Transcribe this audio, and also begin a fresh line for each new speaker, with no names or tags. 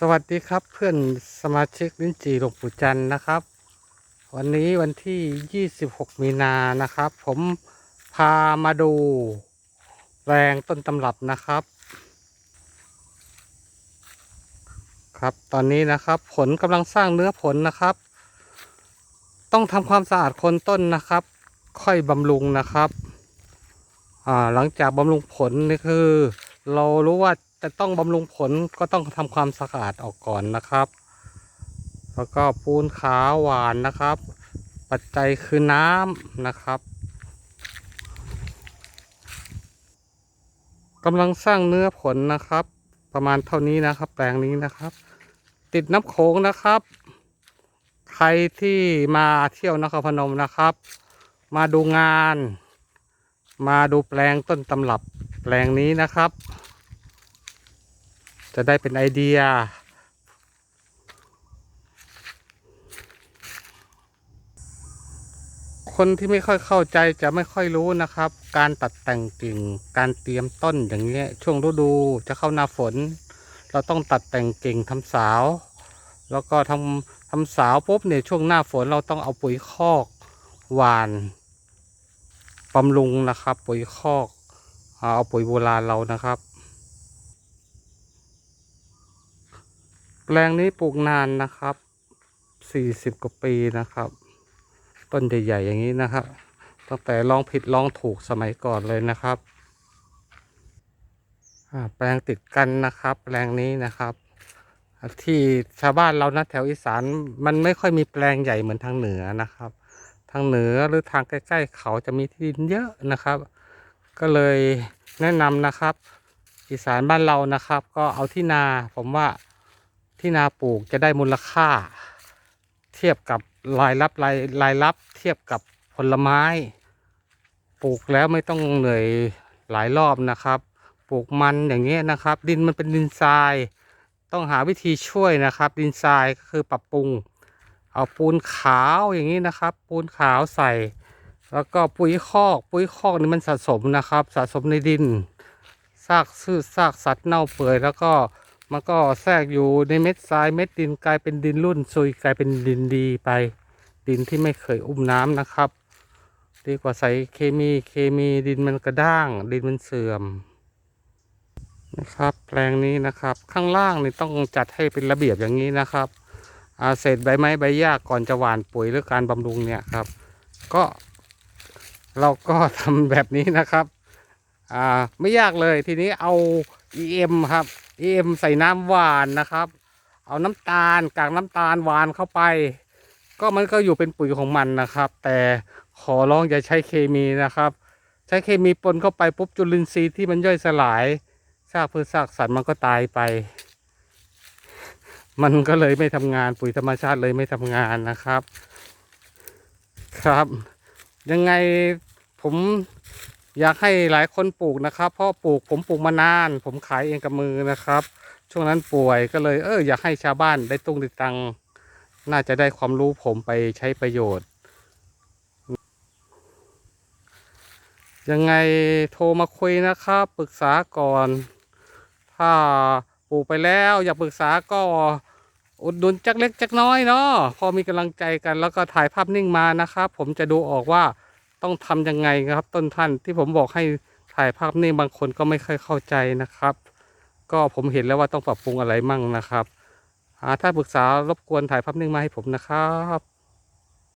สวัสดีครับเพื่อนสมาชิกลิ้นจีหลวงปู่จันทร์นะครับ วันนี้วันที่ 26 มีนานะครับ ผมพามาดูแรงต้นตำรับนะครับ ครับตอนนี้นะครับผลกำลังสร้างเนื้อผลนะครับ ต้องทำความสะอาดคนต้นนะครับ ค่อยบำรุงนะครับอ่าหลังจากบำรุงผลนี่คือ เรารู้ว่า จะต้องบำรุงผลก็ต้องทำความสะอาดออกก่อนนะครับ แล้วก็ปูนขาวหวานนะครับ ปัจจัยคือน้ำนะครับกำลังสร้างเนื้อผลนะครับ ประมาณเท่านี้นะครับ แปลงนี้นะครับ ติดน้ำโขงนะครับ ใครที่มาเที่ยวนครพนมนะครับ มาดูงาน มาดูแปลงต้นตำรับแปลงนี้นะครับ จะได้เป็นไอเดีย คนที่ไม่ค่อยเข้าใจจะไม่ค่อยรู้นะครับ การตัดแต่งกิ่ง การเตรียมต้นอย่างเงี้ย ช่วงฤดูจะเข้าหน้าฝน เราต้องตัดแต่งกิ่งทำสาว แล้วก็ทำทำสาวปุ๊บเนี่ยช่วงหน้าฝนเราต้องเอาปุ๋ยคอกหวานบำรุงนะครับ ปุ๋ยคอก เอาปุ๋ยโบราณเรานะครับ แปลงนี้ปลูกนานนะครับสี่สิบกว่าปีนะครับ ต้นใหญ่ๆอย่างนี้นะครับตั้งแต่ลองผิดลองถูกสมัยก่อนเลยนะครับแปลงติดกันนะครับ แปลงนี้นะครับ ที่ชาวบ้านเรานะแถวอีสานมันไม่ค่อยมีแปลงใหญ่เหมือนทางเหนือนะครับ ทางเหนือหรือทางใกล้ ๆ เขาจะมีที่ดินเยอะนะครับ ก็เลยแนะนำนะครับ อีสานบ้านเรานะครับ ก็เอาที่นาผมว่า ที่นาปลูกจะได้มูลค่า เทียบกับรายรับรายรายรับเทียบกับผลไม้ ปลูกแล้วไม่ต้องเหนื่อยหลายรอบนะครับ ปลูกมันอย่างเงี้ยนะครับ ดินมันเป็นดินทราย ต้องหาวิธีช่วยนะครับ ดินทรายก็คือปรับปรุง เอาปูนขาวอย่างนี้นะครับ ปูนขาวใส่ แล้วก็ปุ๋ยคอกปุ๋ยคอกนี่มันสะสมนะครับ สะสมในดินซากซืดซากสัตว์เน่าเปื่อยแล้วก็ มันก็แทรกอยู่ในเม็ดทรายเม็ดดินกลายเป็นดินรุ่นซุยกลายเป็นดินดีไป ดินที่ไม่เคยอุ้มน้ำนะครับ ดีกว่าใส่เคมีเคมีดินมันกระด้าง ดินมันเสื่อมนะครับ แปลงนี้นะครับ ข้างล่างนี่ต้องจัดให้เป็นระเบียบอย่างนี้นะครับอาเศษใบไม้ใบหญ้าก่อนจะหว่านปุ๋ยหรือการบำรุงเนี่ยครับ ก็เราก็ทำแบบนี้นะครับ อ่าไม่ยากเลยทีนี้เอา EM ครับ EM ใส่น้ำหวานนะครับ เอาน้ำตาลกากน้ำตาลหวานเข้าไป ก็มันก็อยู่เป็นปุ๋ยของมันนะครับ แต่ขอร้องอย่าใช้เคมีนะครับ ใช้เคมีปนเข้าไปปุ๊บจุลินทรีย์ที่มันย่อยสลายซากพืชซากสัตว์มันก็ตายไป มันก็เลยไม่ทำงานปุ๋ยธรรมชาติเลยไม่ทำงานนะครับ ครับ ยังไงผม อยากให้หลายคนปลูกนะครับ เพราะปลูกผมปลูกมานาน ผมขายเองกับมือนะครับ ช่วงนั้นป่วยก็เลยเอออยากให้ชาวบ้านได้ตุ้งได้ตังน่าจะได้ความรู้ผมไปใช้ประโยชน์ ยังไงโทรมาคุยนะครับปรึกษาก่อน ถ้าปลูกไปแล้วอยากปรึกษาก็อุดหนุนจักเล็กจักน้อยเนาะพอมีกำลังใจกันแล้วก็ถ่ายภาพนิ่งมานะครับ ผมจะดูออกว่า ต้องทำยังไงครับ ต้นท่านที่ผมบอกให้ถ่ายภาพนิ่งบางคนก็ไม่ค่อยเข้าใจนะครับ ก็ผมเห็นแล้วว่าต้องปรับปรุงอะไรมั่งนะครับถ้าปรึกษารบกวนถ่ายภาพนิ่งมาให้ผมนะครับ